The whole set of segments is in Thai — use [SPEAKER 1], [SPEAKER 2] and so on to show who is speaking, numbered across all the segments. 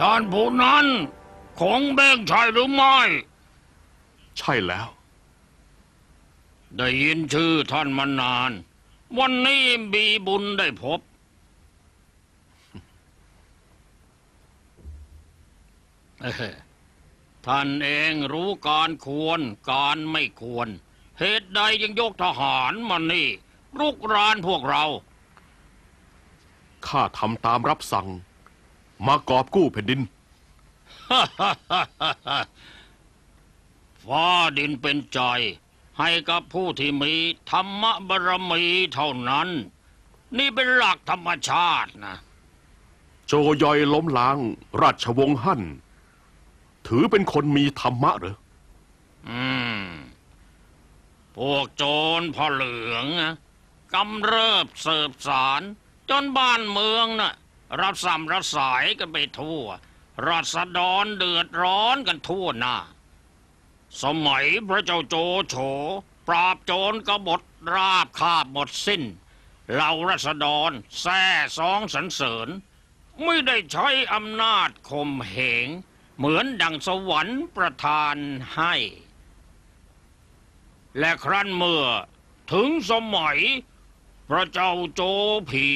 [SPEAKER 1] ท่านผู้นั้นคงเบ้งใช่หรือไม่
[SPEAKER 2] ใช่แล้ว
[SPEAKER 1] ได้ยินชื่อท่านมานาน วันนี้มีบุญได้พบเอ้อท่านเองรู้การควรการไม่ควร เหตุใดยังยกทหารมานี่รุกรานพวกเรา
[SPEAKER 2] ข้าทำตามรับสั่ง มากอบกู้แผ่นดิน
[SPEAKER 1] ฟ้าดินเป็นใจ ให้กับผู้ที่มีธรรมบารมีเท่านั้น นี่เป็นหลักธรรมชาตินะ
[SPEAKER 2] โจยอยล้มล้าง ราชวงศ์ฮั่น ถือเป็นคนมีธรรมะเหรอ
[SPEAKER 1] อืม พวกโจรพ่อเหลืองนะกำเริบเสิบสาร จนบ้านเมืองน่ะ รับซ้ำรับสายกันไปทั่วรัษฎรเดือดร้อนกันทั่วหน้า สมัยพระเจ้าโจโฉปราบโจรกบฏราบคาบหมดสิ้น เหล่ารัษฎรแซ่สองสรรเสริญ ไม่ได้ใช้อำนาจข่มเหง เหมือนดังสวรรค์ประทานให้ และครั้นเมื่อถึงสมัย พระเจ้าโจผี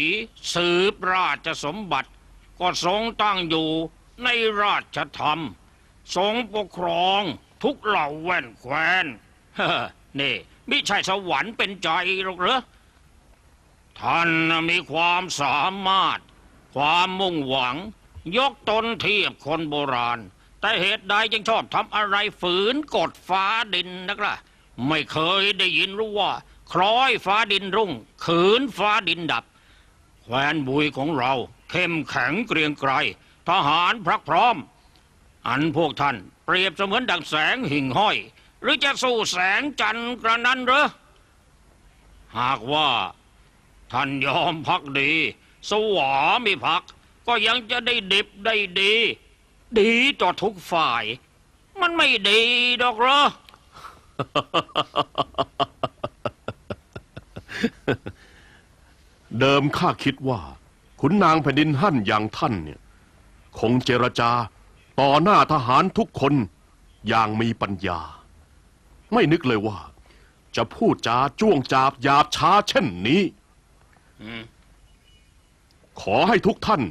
[SPEAKER 1] สืบราชสมบัติ ก็ทรงตั้งอยู่ในราชธรรม ทรงปกครองทุกเหล่าแว่นแคว้นเฮ้นี่มิใช่สวรรค์เป็นใจหรอกเหรอท่านมีความสามารถ ความมุ่งหวัง ยกตนเทียบคนโบราณ แต่เหตุใดยังชอบทำอะไรฝืนกฎฟ้าดินนักล่ะ ไม่เคยได้ยินรู้ว่า คล้อยฟ้าดินรุ่ง ขืนฟ้าดินดับแควนบุยของเรา เข้มแข็งเกรียงไกรทหารพรักพร้อม อันพวกท่านเปรียบเสมือนดังแสงหิ่งห้อย หรือจะสู้แสงจันทร์กระนั้นหรือหากว่าท่านยอมพักดี สวามีพัก ก็ยังจะได้ดิบได้ดี ดีต่อทุกฝ่าย มันไม่ดีดอกเหรอ
[SPEAKER 2] เดิ มข้าคิดว่า ขุนนางแผ่นดินฮั่นอย่างท่านเนี่ย คงเจรจาต่อหน้าทหารทุกคนอย่างมีปัญญา ไม่นึกเลยว่า จะพูดจาจ้วงจาบหยาบช้าเช่นนี้ขอให้ทุกท่าน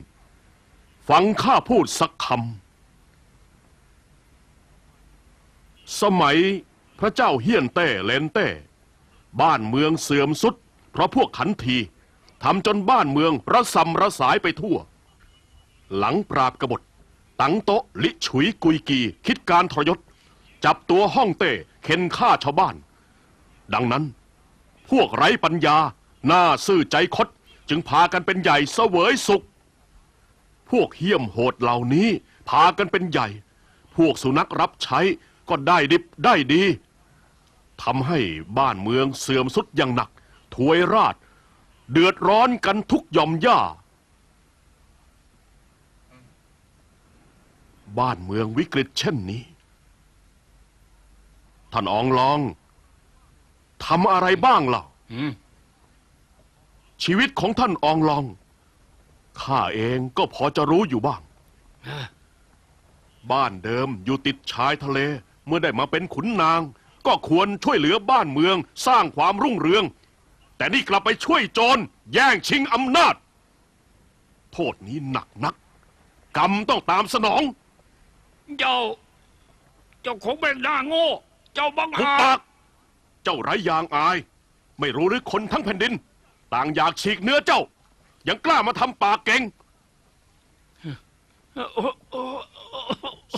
[SPEAKER 2] ฟังข้าพูดสักคำสมัยพระเจ้าเฮียนเต้เลนเต้ บ้านเมืองเสื่อมสุด เพราะพวกขันที ทำจนบ้านเมืองระสำระสายไปทั่ว หลังปราบกบฏ ตังโตะลิฉุยกุยกี คิดการทรยศ จับตัวห้องเต้เข็นฆ่าชาวบ้าน ดังนั้น พวกไร้ปัญญา หน้าซื่อใจคด จึงพากันเป็นใหญ่เสวยสุข พวกเหี้ยมโหดเหล่านี้พากันเป็นใหญ่ พวกสุนัขรับใช้ก็ได้ดิบได้ดีทำให้บ้านเมืองเสื่อมสุดอย่างหนัก ถวยราช เดือดร้อนกันทุกหย่อมย่า บ้านเมืองวิกฤตเช่นนี้ ท่านอองลองทำอะไรบ้างล่ะ
[SPEAKER 1] อืม
[SPEAKER 2] ชีวิตของท่านอองลอง ข้าเองก็พอจะรู้อยู่บ้างบ้านเดิมอยู่ติดชายทะเล เมื่อได้มาเป็นขุนนาง ก็ควรช่วยเหลือบ้านเมือง สร้างความรุ่งเรือง แต่นี่กลับไปช่วยโจรแย่งชิงอำนาจ โทษนี้หนักนัก กรรมต้องตามสนอง
[SPEAKER 1] เจ้า เจ้าคงเป็นหน้าโง่ เจ้าบัง
[SPEAKER 2] หุบ
[SPEAKER 1] อา
[SPEAKER 2] ปา
[SPEAKER 1] จ
[SPEAKER 2] กเจ้าไร้ยางอาย ไม่รู้หรือคนทั้งแผ่นดิน ต่างอยากฉีกเนื้อเจ้า ยังกล้ามาทำปากเก่ง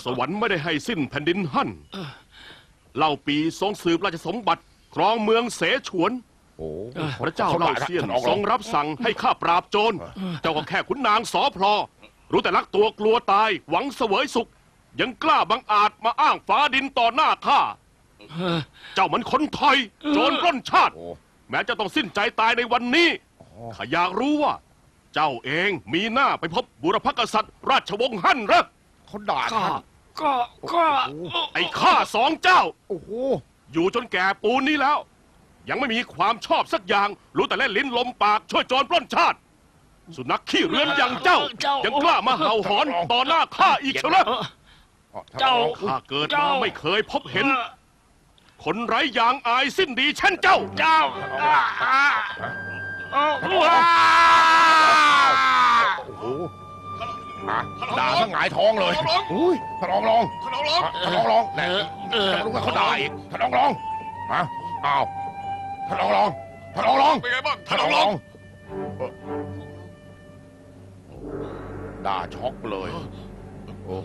[SPEAKER 2] สวรรค์ไม่ได้ให้สิ้นแผ่นดินหั่นเล่าปีทรงสืบราชสมบัติ ครองเมืองเสฉวน
[SPEAKER 3] โอ้
[SPEAKER 2] พระเจ้าเล่าเซียน
[SPEAKER 3] ท่านออก
[SPEAKER 2] ท
[SPEAKER 3] ล
[SPEAKER 2] รงรับสั่งให้ข้าปราบโจร เจ้าก็แค่ขุนนางสอพลอ รู้แต่รักตัวกลัวตาย หวังเสวยสุข ยังกล้าบังอาจมาอ้างฟ้าดินต่อหน้าข้า เจ้ามันคนไทย โจรปล้นชาติ
[SPEAKER 3] โอ้
[SPEAKER 2] แม้จะต้องสิ้นใจตายในวันนี้ข้าอยากรู้ว่า เจ้าเองมีหน้าไปพบบุรพกษัตริย์ราชวงศ์ฮั่นเหรอ
[SPEAKER 3] เขาด่า
[SPEAKER 1] ก็
[SPEAKER 3] ท่าน
[SPEAKER 1] ก็ก็
[SPEAKER 2] ไอ้ข้าสองเจ้า
[SPEAKER 3] โอ้โห
[SPEAKER 2] อยู่จนแก่ปูนนี้แล้ว ยังไม่มีความชอบสักอย่าง รู้แต่เล่นลิ้นลมปากช่วยโจรปล้นชาติ สุนัขขี้เรือนอย่างเจ้า
[SPEAKER 1] เจ้ายั
[SPEAKER 2] ยังกล้ามาเห่าหอนต่อหน้าข้าอีกเชียวนะ
[SPEAKER 1] เออ
[SPEAKER 3] อ๋อท่น
[SPEAKER 1] เจ้า
[SPEAKER 3] รอง
[SPEAKER 2] ข้าเกิด
[SPEAKER 1] เจ้า
[SPEAKER 2] มาไม่เคยพบเห็น คนไร้ยางอายสิ้นดีเช่นเจ้า
[SPEAKER 1] เจ้าอ่าอ่าเอาว้า
[SPEAKER 3] โอ้โหอะด่าทั้งหงายท้องเลยอุ้ยท่านรองรอง
[SPEAKER 4] ท่านรองร้อง
[SPEAKER 3] ท่านรองรองแน่
[SPEAKER 1] เออเออ
[SPEAKER 3] จะมารู้ว่าเขาด่าอีกท่านรองรองฮะอ้าว ท่านรองรองท่านรองรอง
[SPEAKER 4] เป็นไงบ้าง
[SPEAKER 3] ท่า
[SPEAKER 4] ท่านน
[SPEAKER 3] ร
[SPEAKER 4] ร
[SPEAKER 3] อ
[SPEAKER 4] องง
[SPEAKER 3] ร
[SPEAKER 4] ร้
[SPEAKER 3] อ
[SPEAKER 4] องง
[SPEAKER 3] เอ่อด่าช็อกเลยโอ้